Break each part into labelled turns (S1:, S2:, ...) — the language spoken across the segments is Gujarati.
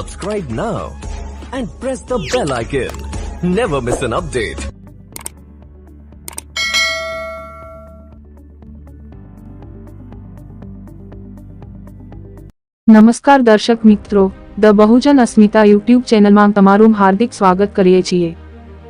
S1: Subscribe now and press the bell icon. Never miss an update.
S2: નમસ્કાર દર્શક મિત્રો, ધ બહુજન અસ્મિતા યુટ્યુબ ચેનલમાં તમારું હાર્દિક સ્વાગત કરીએ છીએ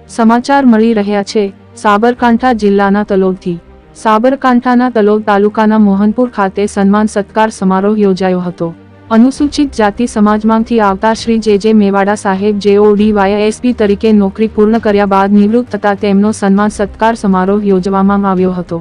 S2: સમાચાર મળી રહ્યા છે, સાબરકાંઠા જિલ્લાના તલોદથી સાબરકાંઠાના તલોદ તાલુકાના મોહનપુર ખાતે સન્માન સત્કાર સમારોહ યોજાયો હતો અનુસૂચિત જાતિ સમાજમાંથી આવતા શ્રી જે જે મેવાડા સાહેબ જેઓ ડીવાય એસપી તરીકે નોકરી પૂર્ણ કર્યા બાદ નિવૃત્ત થતા તેમનો સન્માન સત્કાર સમારોહ યોજવામાં આવ્યો હતો.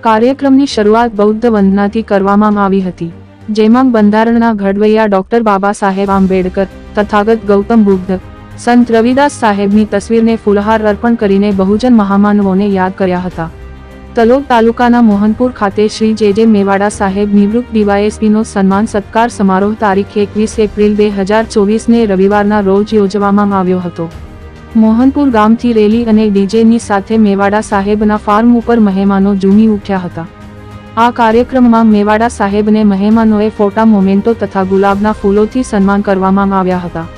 S2: કાર્યક્રમની શરૂઆત બૌદ્ધ વંદનાથી કરવામાં આવી હતી. જેમાં બંધારણના ઘડવૈયા ડોક્ટર બાબા સાહેબ આંબેડકર, તથાગત ગૌતમ બુદ્ધ, સંત રવિદાસ સાહેબની તસવીરને ફૂલહાર અર્પણ કરીને બહુજન મહામાનવોને યાદ કર્યા હતા. તલોદ તાલુકાના મોહનપુર ખાતે શ્રી જે જે મેવાડા સાહેબ નિવૃત્ત ડીવાયએસપીનો સન્માન સત્કાર સમારોહ તારીખ એકવીસ એપ્રિલ બે હજાર ચોવીસને રવિવારના રોજ યોજવામાં આવ્યો હતો. મોહનપુર ગામથી રેલી અને ડીજેની સાથે મેવાડા સાહેબના ફાર્મ ઉપર મહેમાનો ઝૂમી ઉઠ્યા હતા. આ કાર્યક્રમમાં મેવાડા સાહેબને મહેમાનોએ ફોટા, મોમેન્ટો તથા ગુલાબના ફૂલોથી સન્માન કરવામાં આવ્યા હતા.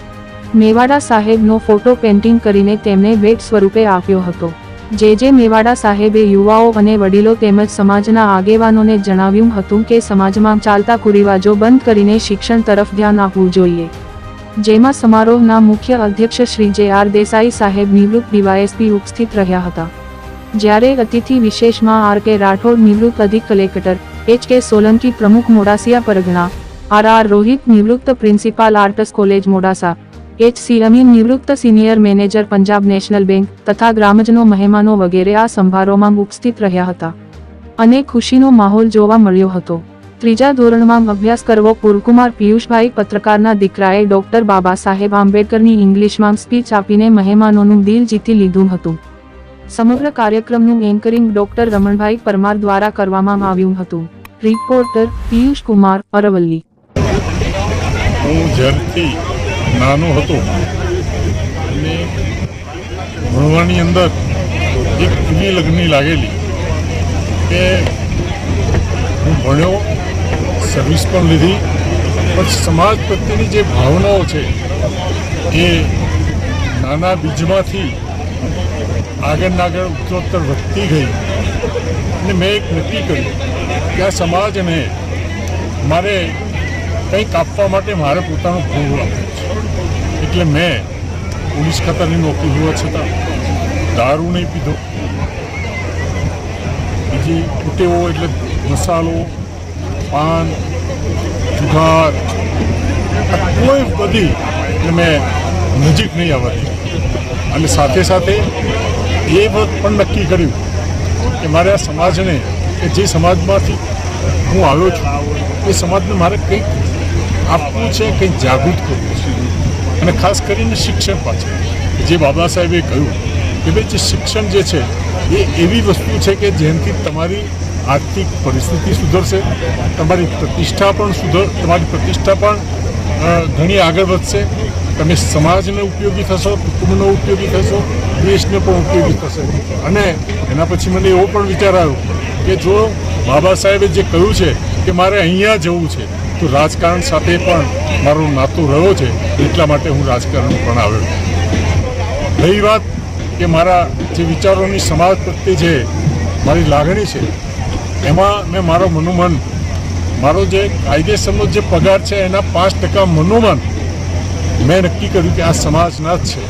S2: મેવાડા સાહેબનો ફોટો પેઇન્ટિંગ કરીને તેમને ભેટ સ્વરૂપે આપ્યો હતો. જે જે મેવાડા સાહેબે યુવાઓ અને વડીલો તેમજ સમાજના આગેવાનોને જણાવ્યું હતું કે સમાજમાં ચાલતા કુરિવાજો બંધ કરીને શિક્ષણ તરફ ધ્યાન આપવું જોઈએ. જેમાં સમારોહના મુખ્ય અધ્યક્ષ શ્રી જે આર દેસાઈ સાહેબ નિવૃત્ત ડીવાયએસપી ઉપસ્થિત રહ્યા હતા. જ્યારે અતિથિ વિશેષમાં આર કે રાઠોડ નિવૃત્ત અધિક કલેક્ટર, એચ કે સોલંકી પ્રમુખ મોડાસિયા પરગણા, આર આર રોહિત નિવૃત્ત principal arts college Modasa H C Amin નિવૃત્ત senior manager Punjab National Bank તથા ગ્રામજનો મહેમાનો વગેરે આ સંભારોમાં ઉપસ્થિત રહ્યા હતા. અને ખુશીનો માહોલ જોવા મળ્યો હતો. ત્રીજા ધોરણમાં અભ્યાસ કરવો પુરકુમાર પિયુષભાઈ પત્રકારના દીકરાએ ડોક્ટર બાબા સાહેબ આંબેડકરની ઇંગ્લિશમાં સ્પીચ આપીને મહેમાનોનું દિલ જીતી લીધું હતું. સમગ્ર કાર્યક્રમનું એન્કરિંગ ડોક્ટર રમણભાઈ પરમાર દ્વારા કરવામાં આવ્યું હતું. રિપોર્ટર પિયુષ કુમાર અરવલ્લી.
S3: હું નાનો હતો. અને ભણવાની અંદર એક ખુલ્લી લગ્ની લાગેલી કે હું ભણ્યો સર્વિસ પણ લીધી, પણ સમાજ પ્રત્યેની જે ભાવનાઓ છે એ નાના બીજમાંથી આગળ આગળ ઉત્તરોત્તર વધતી ગઈ. અને મેં એક નક્કી કર્યું કે આ સમાજને મારે કંઈક આપવા માટે મારે પોતાનું ભોગવું આપવું એટલે મેં પોલીસ ખાતાની નોકરી હોવા છતાં દારૂ નહીં પીધો. બીજી ખૂટેવો એટલે મસાલો, પાન, જુગાર કોઈ બધી એટલે મેં નજીક નહીં આવવાની અને સાથે સાથે એ પણ નક્કી કર્યું કે મારે આ સમાજને, કે જે સમાજમાંથી હું આવ્યો છું, એ સમાજને મારે કંઈક આપવું છે કંઈક જાગૃત કરવું છે? અને ખાસ કરીને શિક્ષણ પાછળ. જે બાબા સાહેબે કહ્યું કે ભાઈ જે શિક્ષણ જે છે, એ એવી વસ્તુ છે કે જેનાથી તમારી આર્થિક પરિસ્થિતિ સુધરશે, તમારી પ્રતિષ્ઠા પણ સુધર, તમારી પ્રતિષ્ઠા પણ ઘણી આગળ વધશે. તમે સમાજને ઉપયોગી થશો, કુટુંબને ઉપયોગી થશો, દેશને પણ ઉપયોગી થશે. અને એના પછી મને એવો પણ વિચાર આવ્યો કે જો બાબા સાહેબે જે કહ્યું છે કે મારે અહીંયા જવું છે તો રાજકારણ સાથે પણ મારો નાતો રહ્યો છે, એટલા માટે હું રાજકારણ પણ આવ્યો રહી વાત કે મારા જે વિચારોની સમાજ પ્રત્યે જે મારી લાગણી છે, એમાં મેં મારો મનોમન, મારો જે કાયદેસરનો જે પગાર છે, એના પાંચ ટકા મનોમન મેં નક્કી કર્યું કે આ સમાજના જ છે.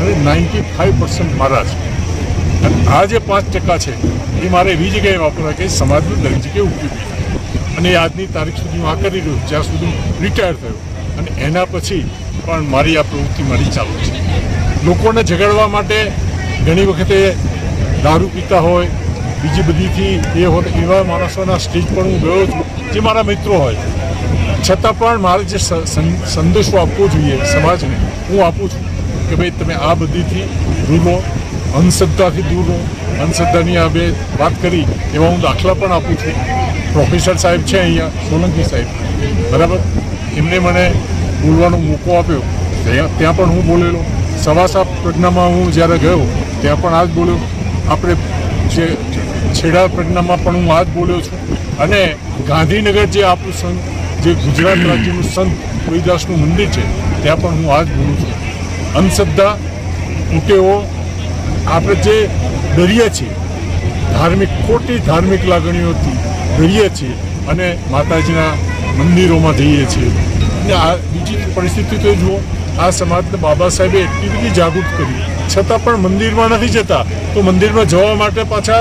S3: અને નાઇન્ટી ફાઇવ પર્સન્ટ મારા છે અને આ જે પાંચ ટકા છે, એ મારે એવી જગ્યાએ વાપરવા કે સમાજનું દરેક જગ્યાએ ઉપયોગી અને આજની તારીખ સુધી હું આ કરી રહ્યો, જ્યાં સુધી રિટાયર થયો. અને એના પછી પણ મારી આ પ્રવૃત્તિ મારી ચાલુ છે. લોકોને ઝઘડવા માટે ઘણી વખતે દારૂ પીતા હોય, બીજી બધીથી એ હોય, એવા માણસોના સ્ટેજ પર હું ગયો છું, જે મારા મિત્રો હોય. છતાં પણ મારે જે સંદેશો આપવો જોઈએ સમાજને, હું આપું છું કે ભાઈ તમે આ બધીથી રહો, અંધશ્રદ્ધાથી દૂર રહો. અંધશ્રદ્ધાની આ બે વાત કરી એવા હું દાખલા પણ આપું છું. પ્રોફેસર સાહેબ છે અહીંયા, સોલંકી સાહેબ. બરાબર? એમને મને બોલવાનો મોકો આપ્યો. ત્યાં પણ હું બોલેલો. સવાસા પ્રજ્ઞામાં હું જ્યારે ગયો, ત્યાં પણ આ જ બોલ્યો. આપણે જે છેડા પ્રજ્ઞામાં પણ હું આ જ બોલ્યો છું. અને ગાંધીનગર જે આપણું સંત જે ગુજરાત રાજ્યનું સંત રવિદાસનું મંદિર છે, ત્યાં પણ હું આ જ બોલું છું. અંધશ્રદ્ધા કુટેવો આપણે જે ડરીએ છીએ ધાર્મિક, ખોટી ધાર્મિક લાગણીઓથી ડરીએ છીએ અને માતાજીના મંદિરોમાં જઈએ છીએ. અને આ બીજી પરિસ્થિતિ તો જુઓ, આ સમાજને બાબા સાહેબે એટલી બધી જાગૃત કરી. છતાં પણ મંદિરમાં નથી જતા, તો મંદિરમાં જવા માટે પાછા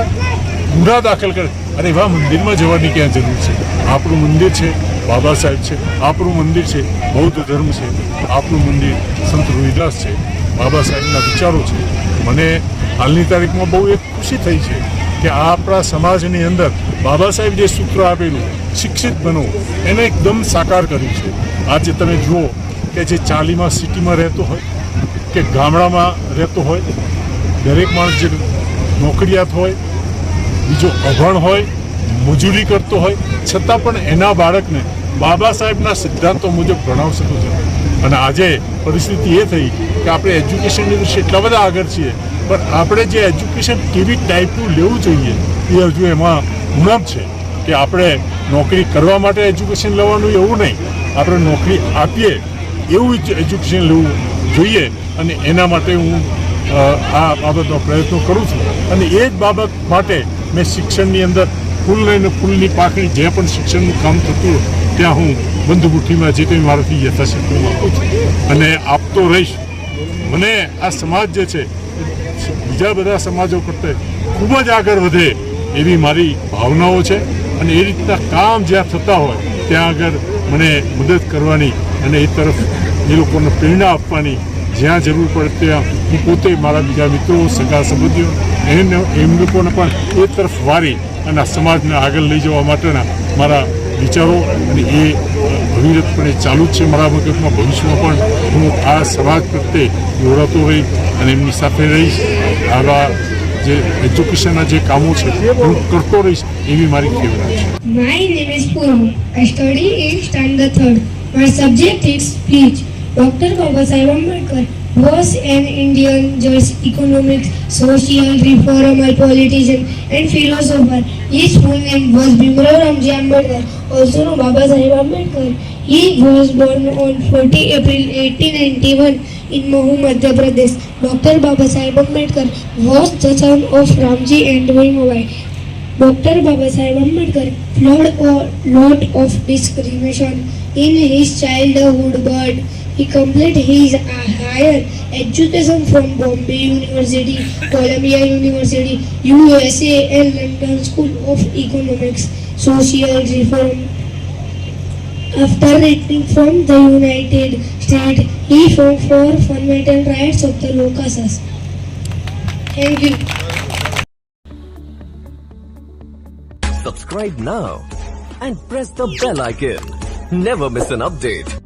S3: ગુના દાખલ કરે. અરે એવા મંદિરમાં જવાની ક્યાં જરૂર છે? આપણું મંદિર છે, બાબા સાહેબ છે, આપણું મંદિર છે, બૌદ્ધ ધર્મ છે, આપણું મંદિર સંત રોહિદાસ છે, બાબા સાહેબના વિચારો છે. મને હાલની તારીખમાં બહુ એક ખુશી થઈ છે. કે આપણા સમાજની અંદર બાબા સાહેબ જે સૂત્ર આપેલું, શિક્ષિત બનો, એને એકદમ સાકાર કર્યું છે. આજે તમે જુઓ કે જે ચાલીમાં સિટીમાં રહેતો હોય, કે ગામડામાં રહેતો હોય, દરેક માણસ જે નોકરિયાત હોય, બીજો અભણ હોય, મજૂરી કરતો હોય, છતાં પણ એના બાળકને બાબા સાહેબના સિદ્ધાંતો મુજબ ભણાવશે તો અને આજે પરિસ્થિતિ એ થઈ કે આપણે એજ્યુકેશનની દૃષ્ટિએ એટલા બધા આગળ છીએ પણ આપણે જે એજ્યુકેશન કેવી ટાઈપનું લેવું જોઈએ, એ હજુ એમાં ઉણપ છે કે આપણે નોકરી કરવા માટે એજ્યુકેશન લેવાનું એવું નહીં. આપણે નોકરી આપીએ એવું જ એજ્યુકેશન લેવું જોઈએ અને એના માટે હું આ બાબતનો પ્રયત્નો કરું છું. અને એ જ બાબત માટે મેં શિક્ષણની અંદર ફૂલ અને ફૂલની પાકડી જે પણ શિક્ષણનું કામ થતું ત્યાં હું બંધુમુઠ્ઠીમાં જે કંઈ મારાથી યથાશક્તિ આપું છું. અને આપતો રહીશ. મને આ સમાજ જે છે બીજા બધા સમાજો પ્રત્યે ખૂબ જ આગળ વધે એવી મારી ભાવનાઓ છે અને એ રીતના કામ જ્યાં થતા હોય ત્યાં આગળ મને મદદ કરવાની અને એ તરફ એ લોકોને પ્રેરણા આપવાની જ્યાં જરૂર પડે ત્યાં હું પોતે મારા બીજા મિત્રો, સગા સંબંધીઓ એને એમ લોકોને પણ એ તરફ વારી અને આ સમાજને આગળ લઈ જવા માટેના મારા વિચારો અને એ અવિરતપણે ચાલુ જ છે મારા મગજમાં, ભવિષ્યમાં પણ હું આ સમાજ પ્રત્યે દોરાતો રહીશ અને એમની સાથે રહીશ આવા જે એજ્યુકેશનના જે કામો છે હું કરતો રહીશ એવી મારી પ્રેરણા છે
S4: My name is Purva. I study in standard third. My subject is speech. Dr. Baba Sahib Ambedkar was an Indian judge, economics, social reformer, politician, and philosopher. His full name was Bhimrao Ramji Ambedkar, also known Baba Sahib Ambedkar. He was born on 40 April 1891 in Mahu, Madhya Pradesh. Dr. Baba Sahib Ambedkar was the son of Ramji and Bhimrabai. Dr. Baba Sahib Ambedkar fled a lot of discrimination in his childhood, but he completed his higher education from Bombay University, Columbia University, USA, and London School of Economics, Social Reform. After returning from the United States, he fought for fundamental rights of the low castes. Thank you.
S1: Subscribe now and press the bell icon. Never miss an update.